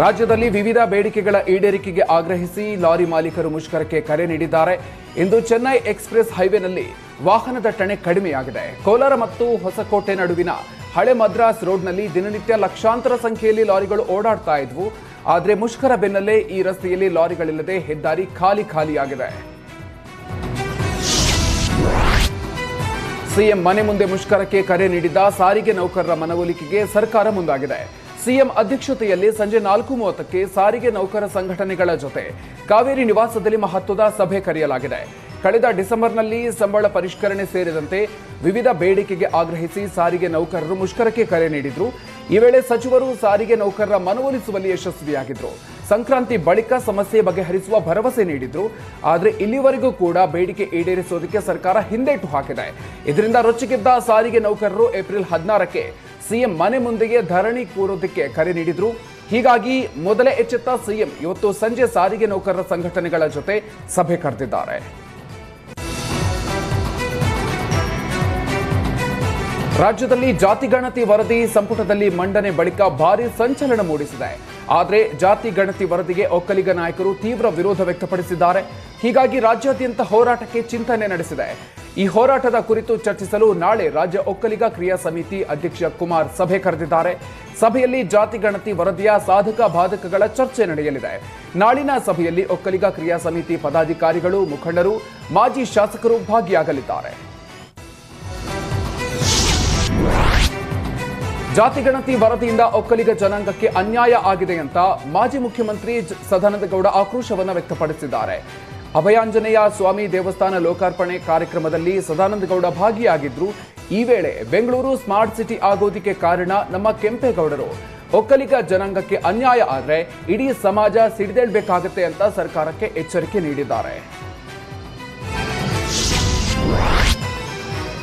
ರಾಜ್ಯದಲ್ಲಿ ವಿವಿಧ ಬೇಡಿಕೆಗಳ ಈಡೇರಿಕೆಗೆ ಆಗ್ರಹಿಸಿ ಲಾರಿ ಮಾಲೀಕರು ಮುಷ್ಕರಕ್ಕೆ ಕರೆ ನೀಡಿದ್ದಾರೆ. ಇಂದು ಚೆನ್ನೈ ಎಕ್ಸ್ಪ್ರೆಸ್ ಹೈವೇನಲ್ಲಿ ವಾಹನ ದಟ್ಟಣೆ ಕಡಿಮೆಯಾಗಿದೆ. ಕೋಲಾರ ಮತ್ತು ಹೊಸಕೋಟೆ ನಡುವಿನ ಹಳೆ ಮದ್ರಾಸ್ ರೋಡ್ನಲ್ಲಿ ದಿನನಿತ್ಯ ಲಕ್ಷಾಂತರ ಸಂಖ್ಯೆಯಲ್ಲಿ ಲಾರಿಗಳು ಓಡಾಡ್ತಾ ಇದ್ವು. ಆದರೆ ಮುಷ್ಕರ ಬೆನ್ನಲ್ಲೇ ಈ ರಸ್ತೆಯಲ್ಲಿ ಲಾರಿಗಳಿಲ್ಲದೆ ಹೆದ್ದಾರಿ ಖಾಲಿ ಖಾಲಿಯಾಗಿದೆ. ಸಿಎಂ ಮನೆ ಮುಂದೆ ಮುಷ್ಕರಕ್ಕೆ ಕರೆ ನೀಡಿದ್ದ ಸಾರಿಗೆ ನೌಕರರ ಮನವೊಲಿಕೆಗೆ ಸರ್ಕಾರ ಮುಂದಾಗಿದೆ. ಸಿಎಂ ಅಧ್ಯಕ್ಷತೆಯಲ್ಲಿ ಸಂಜೆ ನಾಲ್ಕು ಮೂವತ್ತಕ್ಕೆ ಸಾರಿಗೆ ನೌಕರ ಸಂಘಟನೆಗಳ ಜೊತೆ ಕಾವೇರಿ ನಿವಾಸದಲ್ಲಿ ಮಹತ್ವದ ಸಭೆ ಕರೆಯಲಾಗಿದೆ. ಕಳೆದ ಡಿಸೆಂಬರ್ನಲ್ಲಿ ಸಂಬಳ ಪರಿಷ್ಕರಣೆ ಸೇರಿದಂತೆ ವಿವಿಧ ಬೇಡಿಕೆಗೆ ಆಗ್ರಹಿಸಿ ಸಾರಿಗೆ ನೌಕರರು ಮುಷ್ಕರಕ್ಕೆ ಕರೆ ನೀಡಿದ್ರು. ಈ ವೇಳೆ ಸಚಿವರು ಸಾರಿಗೆ ನೌಕರರ ಮನವೊಲಿಸುವಲ್ಲಿ ಯಶಸ್ವಿಯಾಗಿದ್ರು. ಸಂಕ್ರಾಂತಿ ಬಳಿಕ ಸಮಸ್ಯೆ ಬಗೆಹರಿಸುವ ಭರವಸೆ ನೀಡಿದ್ರು. ಆದರೆ ಇಲ್ಲಿವರೆಗೂ ಕೂಡ ಬೇಡಿಕೆ ಈಡೇರಿಸೋದಕ್ಕೆ ಸರ್ಕಾರ ಹಿಂದೇಟು ಹಾಕಿದೆ. ಇದರಿಂದ ರೊಚ್ಚಿಗೆದ್ದ ಸಾರಿಗೆ ನೌಕರರು ಏಪ್ರಿಲ್ ಹದಿನಾರಕ್ಕೆ ಸಿಎಂ ಮನೆ ಮುಂದೆಯೇ ಧರಣಿ ಕೂರೋದಕ್ಕೆ ಕರೆ ನೀಡಿದ್ರು. ಹೀಗಾಗಿ ಮೊದಲೇ ಎಚ್ಚೆತ್ತ ಸಿಎಂ. ಇವತ್ತು ಸಂಜೆ ಸಾರಿಗೆ ನೌಕರರ ಸಂಘಟನೆಗಳ ಜೊತೆ ಸಭೆ ಕರೆದಿದ್ದಾರೆ. ರಾಜ್ಯದಲ್ಲಿ ಜಾತಿ ಗಣತಿ ವರದಿ ಸಂಪುಟದಲ್ಲಿ ಮಂಡನೆ ಬಳಿಕ ಭಾರಿ ಸಂಚಲನ ಮೂಡಿಸಿದೆ. ಆದರೆ ಜಾತಿ ಗಣತಿ ವರದಿಗೆ ಒಕ್ಕಲಿಗ ನಾಯಕರು ತೀವ್ರ ವಿರೋಧ ವ್ಯಕ್ತಪಡಿಸಿದ್ದಾರೆ. ಹೀಗಾಗಿ ರಾಜ್ಯಾದ್ಯಂತ ಹೋರಾಟಕ್ಕೆ ಚಿಂತನೆ ನಡೆಸಿದೆ. ಈ ಹೋರಾಟದ ಕುರಿತು ಚರ್ಚಿಸಲು ನಾಳೆ ರಾಜ್ಯ ಒಕ್ಕಲಿಗ ಕ್ರಿಯಾ ಸಮಿತಿ ಅಧ್ಯಕ್ಷ ಕುಮಾರ್ ಸಭೆ ಕರೆದಿದ್ದಾರೆ. ಸಭೆಯಲ್ಲಿ ಜಾತಿ ಗಣತಿ ವರದಿಯ ಸಾಧಕ ಬಾಧಕಗಳ ಚರ್ಚೆ ನಡೆಯಲಿದೆ. ನಾಳಿನ ಸಭೆಯಲ್ಲಿ ಒಕ್ಕಲಿಗ ಕ್ರಿಯಾ ಸಮಿತಿ ಪದಾಧಿಕಾರಿಗಳು, ಮುಖಂಡರು, ಮಾಜಿ ಶಾಸಕರು ಭಾಗಿಯಾಗಲಿದ್ದಾರೆ. ಜಾತಿ ಗಣತಿ ವರದಿಯಿಂದ ಒಕ್ಕಲಿಗ ಜನಾಂಗಕ್ಕೆ ಅನ್ಯಾಯ ಆಗಿದೆ ಅಂತ ಮಾಜಿ ಮುಖ್ಯಮಂತ್ರಿ ಸದಾನಂದಗೌಡ ಸದಾನಂದ ಗೌಡ ಆಕ್ರೋಶವನ್ನು ವ್ಯಕ್ತಪಡಿಸಿದ್ದಾರೆ. ಅಭಯಾಂಜನೇಯ ಸ್ವಾಮಿ ದೇವಸ್ಥಾನ ಲೋಕಾರ್ಪಣೆ ಕಾರ್ಯಕ್ರಮದಲ್ಲಿ ಸದಾನಂದ ಗೌಡ ಭಾಗಿಯಾಗಿದ್ರು. ಈ ವೇಳೆ ಬೆಂಗಳೂರು ಸ್ಮಾರ್ಟ್ ಸಿಟಿ ಆಗೋದಿಕ್ಕೆ ಕಾರಣ ನಮ್ಮ ಕೆಂಪೇಗೌಡರು. ಒಕ್ಕಲಿಗ ಜನಾಂಗಕ್ಕೆ ಅನ್ಯಾಯ ಆದರೆ ಇಡೀ ಸಮಾಜ ಸಿಡಿದೇಳ್ಬೇಕಾಗತ್ತೆ ಅಂತ ಸರ್ಕಾರಕ್ಕೆ ಎಚ್ಚರಿಕೆ ನೀಡಿದ್ದಾರೆ.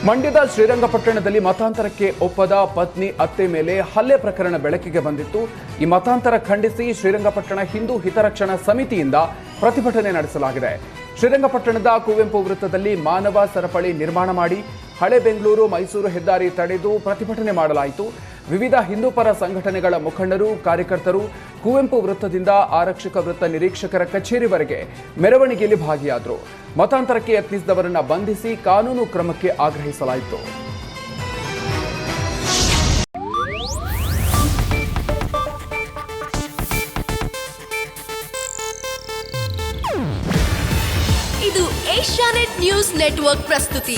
ಮಂಡ್ಯದ ಶ್ರೀರಂಗಪಟ್ಟಣದಲ್ಲಿ ಮತಾಂತರಕ್ಕೆ ಒಪ್ಪದ ಪತ್ನಿ ಅತ್ತೆ ಮೇಲೆ ಹಲ್ಲೆ ಪ್ರಕರಣ ಬೆಳಕಿಗೆ ಬಂದಿತ್ತು. ಈ ಮತಾಂತರ ಖಂಡಿಸಿ ಶ್ರೀರಂಗಪಟ್ಟಣ ಹಿಂದೂ ಹಿತರಕ್ಷಣಾ ಸಮಿತಿಯಿಂದ ಪ್ರತಿಭಟನೆ ನಡೆಸಲಾಗಿದೆ. ಶ್ರೀರಂಗಪಟ್ಟಣದ ಕುವೆಂಪು ವೃತ್ತದಲ್ಲಿ ಮಾನವ ಸರಪಳಿ ನಿರ್ಮಾಣ ಮಾಡಿ ಹಳೆ ಬೆಂಗಳೂರು ಮೈಸೂರು ಹೆದ್ದಾರಿ ತಡೆದು ಪ್ರತಿಭಟನೆ ಮಾಡಲಾಯಿತು. ವಿವಿಧ ಹಿಂದೂಪರ ಸಂಘಟನೆಗಳ ಮುಖಂಡರು, ಕಾರ್ಯಕರ್ತರು, ಕುವೆಂಪು ವೃತ್ತದಿಂದ ಆರಕ್ಷಕ ವೃತ್ತ ನಿರೀಕ್ಷಕರ ಕಚೇರಿವರೆಗೆ ಮೆರವಣಿಗೆಯಲ್ಲಿ ಭಾಗಿಯಾದರು. ಮತಾಂತರಕ್ಕೆ ಯತ್ನಿಸಿದವರನ್ನ ಬಂಧಿಸಿ ಕಾನೂನು ಕ್ರಮಕ್ಕೆ ಆಗ್ರಹಿಸಲಾಯಿತು. ಇದು ಏಷ್ಯಾನೆಟ್ ನ್ಯೂಸ್ ನೆಟ್ವರ್ಕ್ ಪ್ರಸ್ತುತಿ.